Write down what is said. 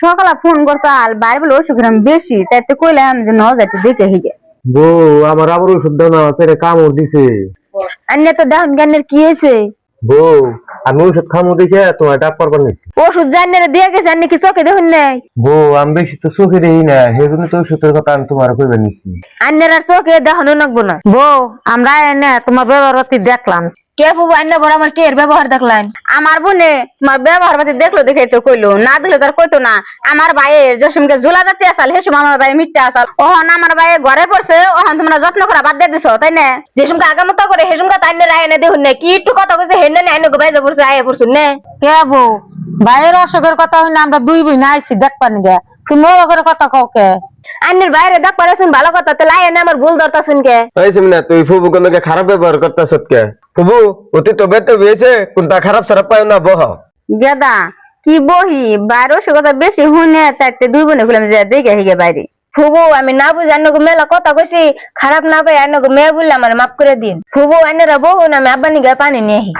সকালে ফোন করছাল বাইরে বলে বেশি। তাই তো কইলাম যে ন যাইতে দেখে হিগে বউ আমার আবার ওষুধ দাও না কামড় দিছে। তো কি হয়েছে। বউ আমি ওষুধ খামো দেখে তোমার ডাক করবার ওষুধ জানিয়ে দিয়ে গেছে কি চোখে দেখুন নাই? বউ আমি বেশি তো চোখে দেখি না সেই জন্য তো ওষুধের কথা আমি তোমার কইবার নিচ্ছি আন্যের আর চোখে দেখানো লাগবো না। বউ আমরা এনে তোমার ব্যবহার দেখলাম। কে বাবু আন্য বড় আমার কে ব্যবহার দেখলেন? আমার বোনে তোমার ব্যবহার পাতি দেখল দেখে তো কইলো না দিলে তার কইতো না। আমার ভাইয়ের যে সময় ঝোলা জাতি আসাল হে সময় আমার ভাই মিথ্যা আসাল। ওহন আমার ভাই ঘরে পড়ছে ওহন তোমরা যত্ন করা বাদ দিয়ে দিছো তাই না? যে সময় আগামত করে হে সময় তাই রায় এনে দেখুন না। কি একটু কথা কইছে হেনে না এনে ভাই যে পড়ছে আয়ে পড়ছুন না। কে বউ? ভাইয়ের অসুখের কথা হইলে আমরা দুই বোন আইছি দেখবানি গে তুমি ও করে কথা কও কে? আন্যের বাইরে দেখ পারে শুন ভালো কথা তাহলে আয় এনে আমার ভুল ধরতা শুনকে এই সিমনা তুই ফুবু কোনকে খারাপ ব্যবহার করতেছ কে ফুবু অতি তো বেতে হয়েছে কোনটা খারাপ খারাপ পায় না বহ গেদা কি বহি বাইরে সে কথা বেশি হুনে তাইতে দুই বোনে খুলে যে দেখে হিগে বাইরে ফুবু আমি না বুঝি আন্নগো মেলা কথা কইছি খারাপ না পাই আন্নগো মেয়ে বললে আমার মাফ করে দিন ফুবু আন্নেরা বহু না আমি আব্বানি গায়ে পানি নিয়ে আহি